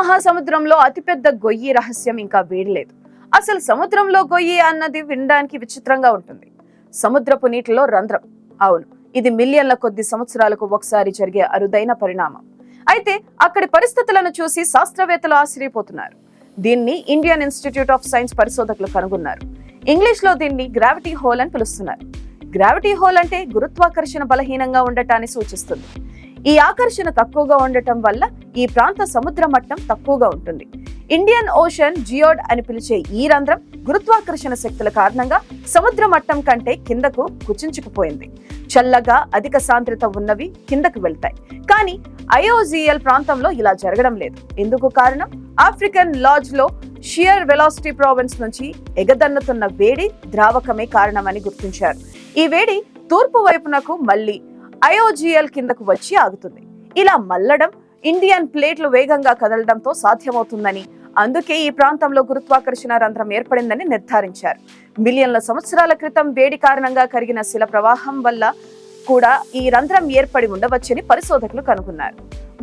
మహాసముద్రంలో అతిపెద్ద గొయ్యి రహస్యం ఇంకా వీడలేదు అసలు సముద్రంలో గొయ్యి అన్నది వినడానికి విచిత్రంగా ఉంటుంది. సముద్రపు నీటిలో రంధ్రం. అవును ఇది మిలియన్ల కొద్ది సంవత్సరాలకు ఒకసారి జరిగే అరుదైన పరిణామం. అయితే అక్కడి పరిస్థితులను చూసి శాస్త్రవేత్తలు ఆశ్చర్యపోతున్నారు. దీన్ని ఇండియన్ ఇన్స్టిట్యూట్ ఆఫ్ సైన్స్ పరిశోధకులు కనుగొన్నారు. ఇంగ్లీష్లో దీన్ని గ్రావిటీ హోల్ అని పిలుస్తున్నారు. గ్రావిటీ హోల్ అంటే గురుత్వాకర్షణ బలహీనంగా ఉండటాన్ని సూచిస్తుంది. ఈ ఆకర్షణ తక్కువగా ఉండటం వల్ల ఈ ప్రాంత సముద్ర మట్టం తక్కువగా ఉంటుంది. ఇండియన్ ఓషన్ జియోడ్ అని పిలిచే ఈ రంధ్రం గురుత్వాకర్షణ శక్తుల కారణంగా సముద్ర మట్టం కంటే కిందకు కుచించుకుపోయింది. చల్లగా అధిక సాంద్రత ఉన్నవి కిందకు వెళ్తాయి. కానీ ఐఓజిఎల్ ప్రాంతంలో ఇలా జరగడం లేదు. ఎందుకు కారణం? ఆఫ్రికన్ లాజ్లో షియర్ వెలాసిటీ ప్రావిన్స్ నుంచి ఎగదన్నుతున్న వేడి ద్రావకమే కారణమని గుర్తించారు. ఈ వేడి తూర్పు వైపునకు మళ్ళీ ఐఓజిఎల్ కిందకు వచ్చి ఆగుతుంది. ఇలా మల్లడం ఇండియన్ ప్లేట్లు వేగంగా కదలడంతో సాధ్యమవుతుందని అందుకే ఈ ప్రాంతంలో గురుత్వాకర్షణ రంధ్రం ఏర్పడిందని నిర్ధారించారు. మిలియన్ల సంవత్సరాల క్రితం వేడి కారణంగా కరిగిన శిల ప్రవాహం వల్ల కూడా ఈ రంధ్రం ఏర్పడి ఉండవచ్చని పరిశోధకులు కనుగొన్నారు.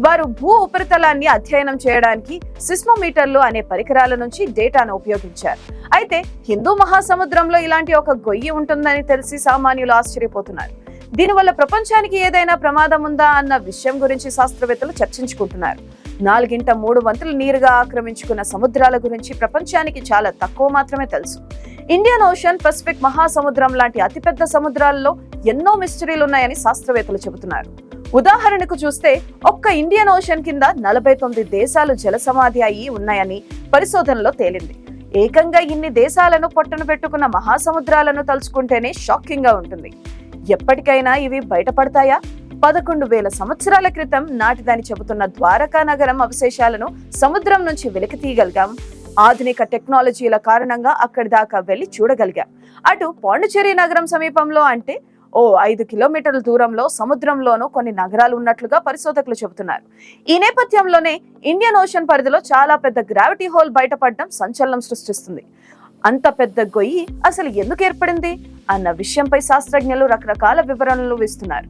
వారు భూ ఉపరితలాన్ని అధ్యయనం చేయడానికి సిస్మోమీటర్లు అనే పరికరాల నుంచి డేటాను ఉపయోగించారు. అయితే హిందూ మహాసముద్రంలో ఇలాంటి ఒక గొయ్యి ఉంటుందని తెలిసి సామాన్యులు ఆశ్చర్యపోతున్నారు. దీనివల్ల ప్రపంచానికి ఏదైనా ప్రమాదం ఉందా అన్న విషయం గురించి శాస్త్రవేత్తలు చర్చించుకుంటున్నారు. నాలుగింట మూడు వంతులు నీరుగా ఆక్రమించుకున్న సముద్రాల గురించి ప్రపంచానికి చాలా తక్కువ మాత్రమే తెలుసు. ఇండియన్ ఓషన్ పసిఫిక్ మహాసముద్రం లాంటి అతిపెద్ద సముద్రాల్లో ఎన్నో మిస్టరీలు ఉన్నాయని శాస్త్రవేత్తలు చెబుతున్నారు. ఉదాహరణకు చూస్తే ఒక్క ఇండియన్ ఓషన్ కింద నలభై తొమ్మిది దేశాలు జలసమాధి అయి ఉన్నాయని పరిశోధనలో తేలింది. ఏకంగా ఇన్ని దేశాలను పొట్టను పెట్టుకున్న మహాసముద్రాలను తలుచుకుంటేనే షాకింగ్గా ఉంటుంది. ఎప్పటికైనా ఇవి బయటపడతాయా? పదకొండు వేల సంవత్సరాల క్రితం నాటిదని చెబుతున్న ద్వారకా నగరం అవశేషాలను సముద్రం నుంచి వెలికి తీయగలిగాం. ఆధునిక టెక్నాలజీల కారణంగా అక్కడి దాకా వెళ్ళి చూడగలిగాం. అటు పాండిచేరి నగరం సమీపంలో అంటే ఓ ఐదు కిలోమీటర్ల దూరంలో సముద్రంలోనూ కొన్ని నగరాలు ఉన్నట్లుగా పరిశోధకులు చెబుతున్నారు. ఈ నేపథ్యంలోనే ఇండియన్ ఓషన్ పరిధిలో చాలా పెద్ద గ్రావిటీ హోల్ బయటపడడం సంచలనం సృష్టిస్తుంది. అంత పెద్ద గొయ్యి అసలు ఎందుకు ఏర్పడింది అన్న విషయంపై శాస్త్రజ్ఞులు రకరకాల వివరణలు ఇస్తున్నారు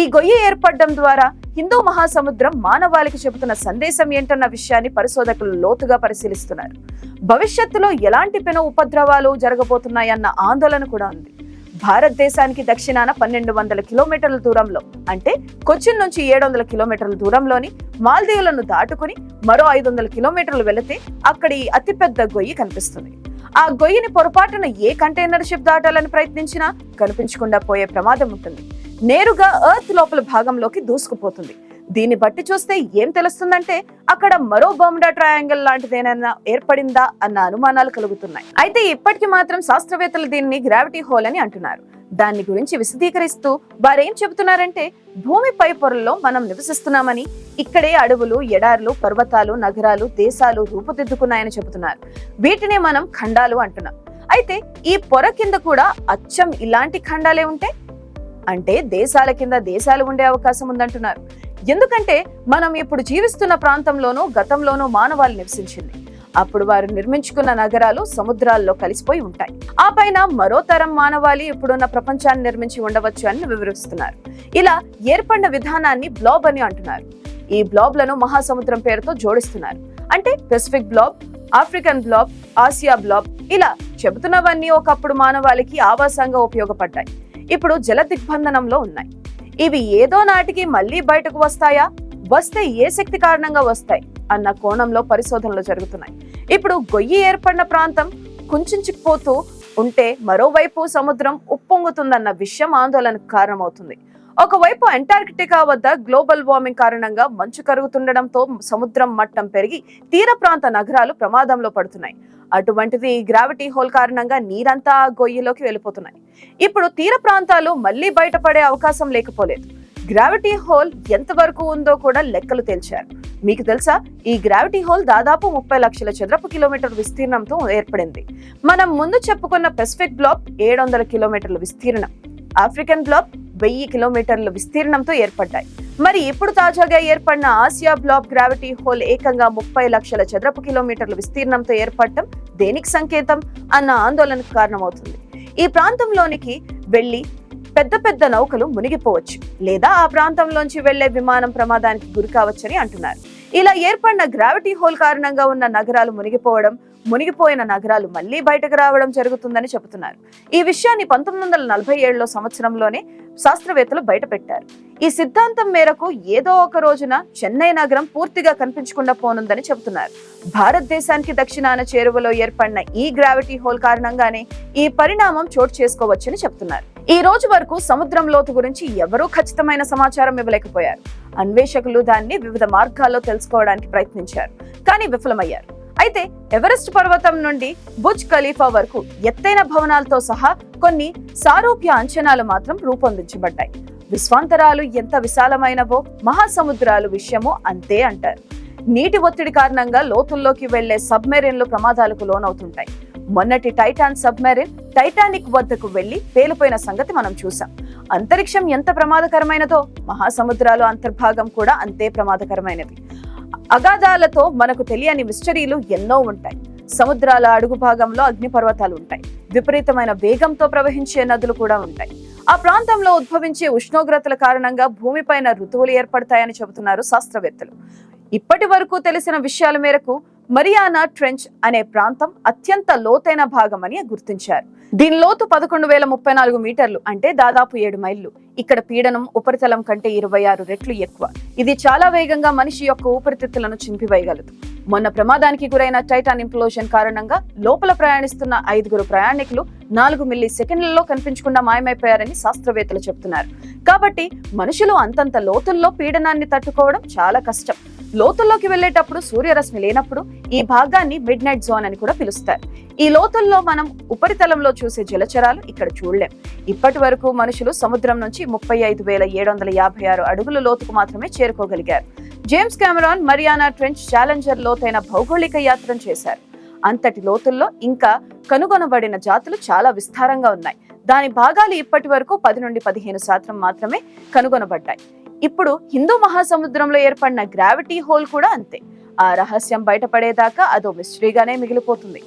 ఈ గొయ్యి ఏర్పడడం ద్వారా హిందూ మహాసముద్రం మానవాళికి చెబుతున్న సందేశం ఏంటన్న విషయాన్ని పరిశోధకులు లోతుగా పరిశీలిస్తున్నారు. భవిష్యత్తులో ఎలాంటి పెను ఉపద్రవాలు జరగబోతున్నాయన్న ఆందోళన కూడా ఉంది. భారతదేశానికి దక్షిణాన పన్నెండు వందల కిలోమీటర్ల దూరంలో అంటే కొచ్చిన్ నుంచి ఏడు వందల కిలోమీటర్ల దూరంలోని మాల్దీవులను దాటుకుని మరో ఐదు వందల కిలోమీటర్లు వెళితే అక్కడి అతిపెద్ద గొయ్యి కనిపిస్తుంది. ఆ గొయ్యిని పొరపాటున ఏ కంటైనర్ షిప్ దాటాలని ప్రయత్నించినా కనిపించకుండా పోయే ప్రమాదం ఉంటుంది. నేరుగా ఎర్త్ లోపల భాగంలోకి దూసుకుపోతుంది. దీన్ని బట్టి చూస్తే ఏం తెలుస్తుందంటే అక్కడ మరో బొమ్డా ట్రయాంగిల్ లాంటిదేనైనా ఏర్పడిందా అన్న అనుమానాలు కలుగుతున్నాయి. అయితే ఇప్పటికీ మాత్రం శాస్త్రవేత్తలు దీన్ని గ్రావిటీ హోల్ అని అంటున్నారు. దాన్ని గురించి విశదీకరిస్తూ వారేం చెబుతున్నారంటే భూమిపై పొరల్లో మనం నివసిస్తున్నామని ఇక్కడే అడవులు ఎడార్లు పర్వతాలు నగరాలు దేశాలు రూపుదిద్దుకున్నాయని చెబుతున్నారు. వీటినే మనం ఖండాలు అంటున్నాం. అయితే ఈ పొర కింద కూడా అచ్చం ఇలాంటి ఖండాలే ఉంటే? అంటే దేశాల కింద దేశాలు ఉండే అవకాశం ఉందంటున్నారు. ఎందుకంటే మనం ఇప్పుడు జీవిస్తున్న ప్రాంతంలోనూ గతంలోనూ మానవాళి నివసించింది. అప్పుడు వారు నిర్మించుకున్న నగరాలు సముద్రాల్లో కలిసిపోయి ఉంటాయి. ఆ పైన మరో తరం మానవాళి ఇప్పుడున్న ప్రపంచాన్ని నిర్మించి ఉండవచ్చు అని వివరిస్తున్నారు. ఇలా ఏర్పడిన విధానాన్ని బ్లాబ్ అని అంటున్నారు. ఈ బ్లాబ్లను మహాసముద్రం పేరుతో జోడిస్తున్నారు. అంటే Pacific blob African blob Asia blob ఇలా చెబుతున్నవన్నీ ఒకప్పుడు మానవాళికి ఆవాసంగా ఉపయోగపడ్డాయి. ఇప్పుడు జల దిగ్బంధనంలో ఉన్నాయి. ఇవి ఏదో నాటికి మళ్ళీ బయటకు వస్తాయా? వస్తే ఏ శక్తి కారణంగా వస్తాయి? అన్న కోణంలో పరిశోధనలు జరుగుతున్నాయి. ఇప్పుడు గొయ్యి ఏర్పడిన ప్రాంతం కుంచుకుపోతూ ఉంటే మరోవైపు సముద్రం ఉప్పొంగుతుందన్న విషయం ఆందోళనకు కారణమవుతుంది. ఒకవైపు అంటార్కిటికా వద్ద గ్లోబల్ వార్మింగ్ కారణంగా మంచు కరుగుతుండడంతో సముద్రం మట్టం పెరిగి తీర ప్రాంత నగరాలు ప్రమాదంలో పడుతున్నాయి. అటువంటిది గ్రావిటీ హోల్ కారణంగా నీరంతా గొయ్యిలోకి వెళ్ళిపోతున్నాయి. ఇప్పుడు తీర ప్రాంతాలు మళ్ళీ బయటపడే అవకాశం లేకపోలేదు. గ్రావిటీ హోల్ ఎంతవరకు ఉందో కూడా లెక్కలు తేల్చారు. మీకు తెలుసా? ఈ గ్రావిటీ హోల్ దాదాపు ముప్పై లక్షల చదరపు కిలోమీటర్ విస్తీర్ణంతో ఏర్పడింది. మనం ముందు చెప్పుకున్న పెసిఫిక్ బ్లాక్ ఏడు వందల కిలోమీటర్ల విస్తీర్ణం. ఆఫ్రికన్ బ్లాక్ వెయ్యి కిలోమీటర్ల విస్తీర్ణంతో ఏర్పడ్డాయి. మరి ఇప్పుడు తాజాగా ఏర్పడిన ఆసియా బ్లాక్ గ్రావిటీ హోల్ ఏకంగా ముప్పై లక్షల చదరపు కిలోమీటర్ల విస్తీర్ణంతో ఏర్పడటం దేనికి సంకేతం? అన్న ఆందోళనకు కారణమవుతుంది. ఈ ప్రాంతంలోనికి వెళ్ళి పెద్ద పెద్ద నౌకలు మునిగిపోవచ్చు. లేదా ఆ ప్రాంతంలోంచి వెళ్ళే విమానం ప్రమాదానికి గురి కావచ్చని అంటున్నారు. ఇలా ఏర్పడిన గ్రావిటీ హోల్ కారణంగా ఉన్న నగరాలు మునిగిపోవడం మునిగిపోయిన నగరాలు మళ్ళీ బయటకు రావడం జరుగుతుందని చెబుతున్నారు. ఈ విషయాన్ని పంతొమ్మిది వందల నలభై ఏడులో సంవత్సరంలోనే శాస్త్రవేత్తలు బయటపెట్టారు. ఈ సిద్ధాంతం మేరకు ఏదో ఒక రోజున చెన్నై నగరం పూర్తిగా కనిపించకుండా పోనుందని చెబుతున్నారు. భారతదేశానికి దక్షిణాన చేరువలో ఏర్పడిన ఈ గ్రావిటీ హోల్ కారణంగానే ఈ పరిణామం చోటు చేసుకోవచ్చని చెబుతున్నారు. ఈ రోజు వరకు సముద్రం లోతు గురించి ఎవరూ ఖచ్చితమైన సమాచారం ఇవ్వలేకపోయారు. అన్వేషకులు దాన్ని వివిధ మార్గాల్లో తెలుసుకోవడానికి ప్రయత్నించారు కానీ విఫలమయ్యారు. అయితే ఎవరెస్ట్ పర్వతం నుండి బుజ్ ఖలీఫా వరకు ఎత్తైన భవనాలతో సహా కొన్ని సారూప్య అంచనాలు మాత్రం రూపొందించబడ్డాయి. విశ్వాంతరాలు ఎంత విశాలమైనవో మహాసముద్రాలు విషయమో అంతే అంటారు. నీటి ఒత్తిడి కారణంగా లోతుల్లోకి వెళ్ళే సబ్మెరీన్లు ప్రమాదాలకు లోనవుతుంటాయి. మొన్నటి టైటాన్ సబ్మెరిన్ టైటానిక్ వద్దకు వెళ్ళి పేలిపోయిన సంగతి మనం చూసాం అంతరిక్షం ఎంత ప్రమాదకరమైనదో మహాసముద్రాలు అంతర్భాగం కూడా అంతే ప్రమాదకరమైనవి. అగాధాలతో మనకు తెలియని మిస్టరీలు ఎన్నో ఉంటాయి. సముద్రాల అడుగు భాగంలో అగ్నిపర్వతాలు ఉంటాయి. విపరీతమైన వేగంతో ప్రవహించే నదులు కూడా ఉంటాయి. ఆ ప్రాంతంలో ఉద్భవించే ఉష్ణోగ్రతల కారణంగా భూమిపైన ఋతువులు ఏర్పడతాయని చెబుతున్నారు శాస్త్రవేత్తలు. ఇప్పటి వరకు తెలిసిన విషయాల మేరకు మరియానా ట్రెంచ్ అనే ప్రాంతం అత్యంత లోతైన భాగమని గుర్తించారు. దీని లోతు పదకొండు వేల ముప్పై నాలుగు మీటర్లు అంటే దాదాపు ఏడు మైళ్ళు. ఇక్కడ పీడనం ఉపరితలం కంటే ఇరవై ఆరు రెట్లు ఎక్కువ. ఇది చాలా వేగంగా మనిషి యొక్క ఊపిరితిత్తులను చింపివేయగలదు. మొన్న ప్రమాదానికి గురైన టైటాన్ ఇంప్లోషన్ కారణంగా లోపల ప్రయాణిస్తున్న ఐదుగురు ప్రయాణికులు నాలుగు మిల్లీ సెకండ్లలో కనిపించకుండా మాయమైపోయారని శాస్త్రవేత్తలు చెబుతున్నారు. కాబట్టి మనుషులు అంతంత లోతుల్లో పీడనాన్ని తట్టుకోవడం చాలా కష్టం. లోతుల్లోకి వెళ్ళేటప్పుడు సూర్యరశ్మి లేనప్పుడు ఈ భాగాన్ని మిడ్ నైట్ జోన్ అని కూడా పిలుస్తారు. ఈ లోతుల్లో మనం ఉపరితలంలో చూసే జలచరాలు ఇక్కడ చూడలేం. ఇప్పటి వరకు మనుషులు సముద్రం నుంచి ముప్పై ఐదు వేల ఏడు వందల యాభై ఆరు అడుగుల లోతుకు మాత్రమే చేరుకోగలిగారు. James Cameron Mariana Trench Challenger లోతైన భౌగోళిక యాత్ర చేశారు. అంతటి లోతుల్లో ఇంకా కనుగొనబడిన జాతులు చాలా విస్తారంగా ఉన్నాయి. దాని భాగాలు ఇప్పటి వరకు పది నుండి పదిహేను శాతం మాత్రమే కనుగొనబడ్డాయి. ఇప్పుడు హిందూ మహాసముద్రంలో ఏర్పడిన గ్రావిటీ హోల్ కూడా అంతే. ఆ రహస్యం బయటపడేదాకా అదో మిస్టరీగానే మిగిలిపోతుంది.